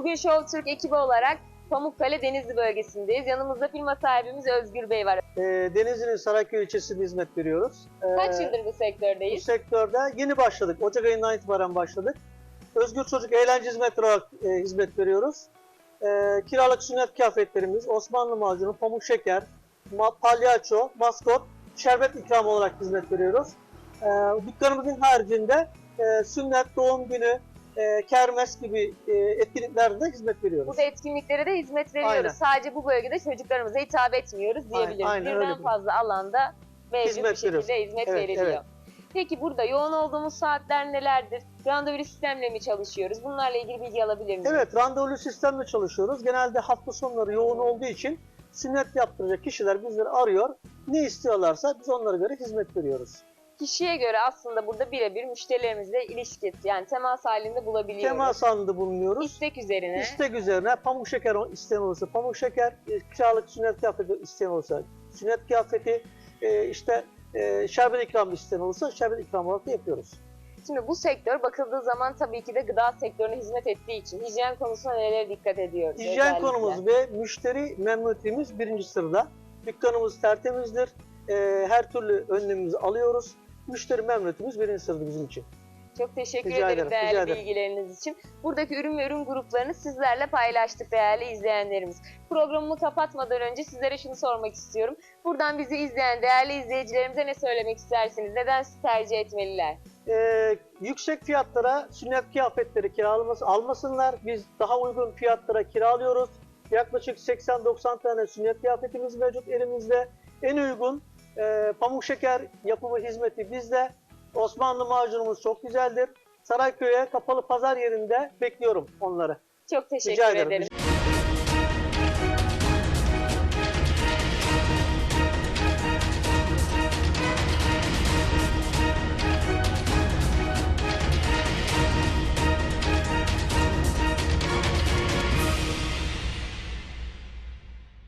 Bugün Show Türk ekibi olarak Pamukkale Denizli bölgesindeyiz. Yanımızda firma sahibimiz Özgür Bey var. Ee, Denizli'nin Sarayköy ilçesinde hizmet veriyoruz. Ee, Kaç yıldır bu Bu sektördeyiz? sektörde yeni başladık. Ocak ayından itibaren başladık. Özgür Çocuk Eğlence Hizmetleri olarak e, hizmet veriyoruz. Ee, kiralık sünnet kıyafetlerimiz, Osmanlı macunu, pamuk şeker, ma- palyaço, maskot, şerbet ikram olarak hizmet veriyoruz. Ee, dükkanımızın haricinde e, sünnet, doğum günü, e, kermes gibi e, etkinliklerde de hizmet veriyoruz. Burada etkinliklere de hizmet veriyoruz. Aynen. Sadece bu bölgede çocuklarımıza hitap etmiyoruz Aynen, diyebiliriz. aynen öyle Birden fazla alanda mevcut Hizmet bir şekilde veriyoruz. hizmet Evet, veriliyor. evet. Peki burada yoğun olduğumuz saatler nelerdir? Randevulu sistemle mi çalışıyoruz? Bunlarla ilgili bilgi alabilir miyiz? Evet, randevulu sistemle çalışıyoruz. Genelde hafta sonları yoğun olduğu için sünnet yaptıracak kişiler bizleri arıyor. Ne istiyorlarsa biz onlara göre hizmet veriyoruz. Kişiye göre aslında burada birebir müşterilerimizle ilişki yani temas halinde bulabiliyoruz. Temas halinde bulunuyoruz. İstek üzerine. İstek üzerine pamuk şeker isteyen olursa pamuk şeker, e, kiralık sünnet kıyafeti isteyen olursa sünnet kıyafeti, e, işte e, şerbet ikramı isteyen olursa şerbet ikramı olarak da yapıyoruz. Şimdi bu sektör bakıldığı zaman tabii ki de gıda sektörüne hizmet ettiği için hijyen konusuna nelere dikkat ediyoruz? Hijyen özellikle? konumuz ve müşteri memnuniyetimiz birinci sırada. Dükkanımız tertemizdir. E, her türlü önlemimizi alıyoruz. Müşteri memnuniyetimiz birinci sırada bizim için. Çok teşekkür Rica ederim ederim, değerli rica ederim. bilgileriniz için. Buradaki ürün ve ürün gruplarını sizlerle paylaştık değerli izleyenlerimiz. Programımı kapatmadan önce sizlere şunu sormak istiyorum. Buradan bizi izleyen değerli izleyicilerimize ne söylemek istersiniz? Neden sizi tercih etmeliler? Ee, yüksek fiyatlara sünnet kıyafetleri kiralaması almasınlar. Biz daha uygun fiyatlara kiralıyoruz. Yaklaşık 80-90 tane sünnet kıyafetimiz mevcut elimizde. En uygun e, pamuk şeker yapımı hizmeti bizde. Osmanlı macunumuz çok güzeldir. Sarayköy'e kapalı pazar yerinde bekliyorum onları. Çok teşekkür Rica ederim. ederim.